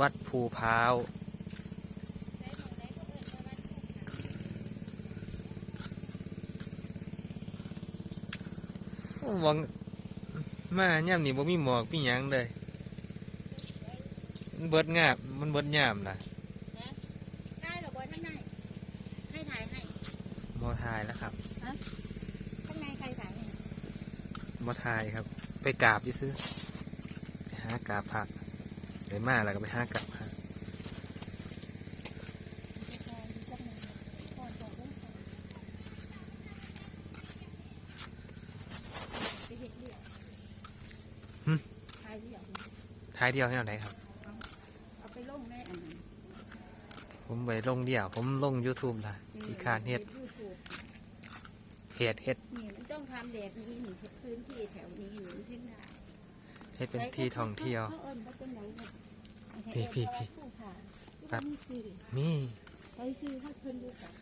วัดภูพร้าวโอ้วังมาย่ำนี่บ่มีหมอกมีหยังเลยมันเบิดงาบมันเบิดยามล่ะได้เหรอบอยข้างในให้ถ่ายให้มอทายแล้วครับข้างในใครถ่ายให้มอทายครับ ไปกราบดิซื้อไปหากราบผัก เดี๋ยวมาแล้วก็ไปหากราบผักหึถ่ายเดี่ยวท้ายเดียวแนวไหนครับ เอาไปลงแม่อันนั้นผมไปลงเดี่ยว ผมลง YouTube ล่ะที่คานเฮ็ดยูทูบเฮ็ดเฮ็ดนี่มันต้องทำแบบนี้หนึ่งพื้นที่แถวนี้หนึ่งที่ไหนเฮ็ดเป็นที่ท่องเที่ยว พี่พี่พี่ผู้ผ่าครับมีซื้อมีไปซื้อให้เพิ่นดูสัก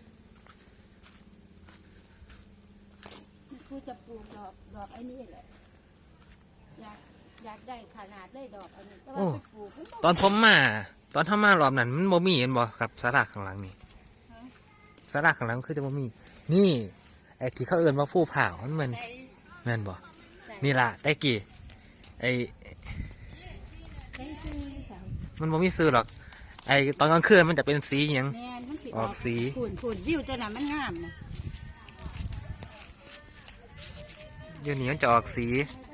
กูจะปลูกดอกดอกไอ้นี่แหละอยากอยากได้ขนาดได้ดอกอันนี้แต่ว่าไปปลูกมันตอนผมมา ตอนทำมา รอบนั้นมันบ่มีเห็นบ่ครับสาราข้างหลังนี่สาราข้างหลังคือจะบ่มี นี่ไอ้ที่เขาเอิ้นว่าผู้ผ่าวมันเหมือนใส่แม่นบ่ใส่นี่ล่ะแต่กี้ไอ้ใส่ซื้อใส่ มันบ่มีซื้อหรอก ไอ้ตอนกลางคืนมันจะเป็นสีหยัง แมนมันสิออกสี ฝุ่นฝุ่นวิวแต่น่ะมันงามนะอยู่นี่มันจะออกสีข้างใน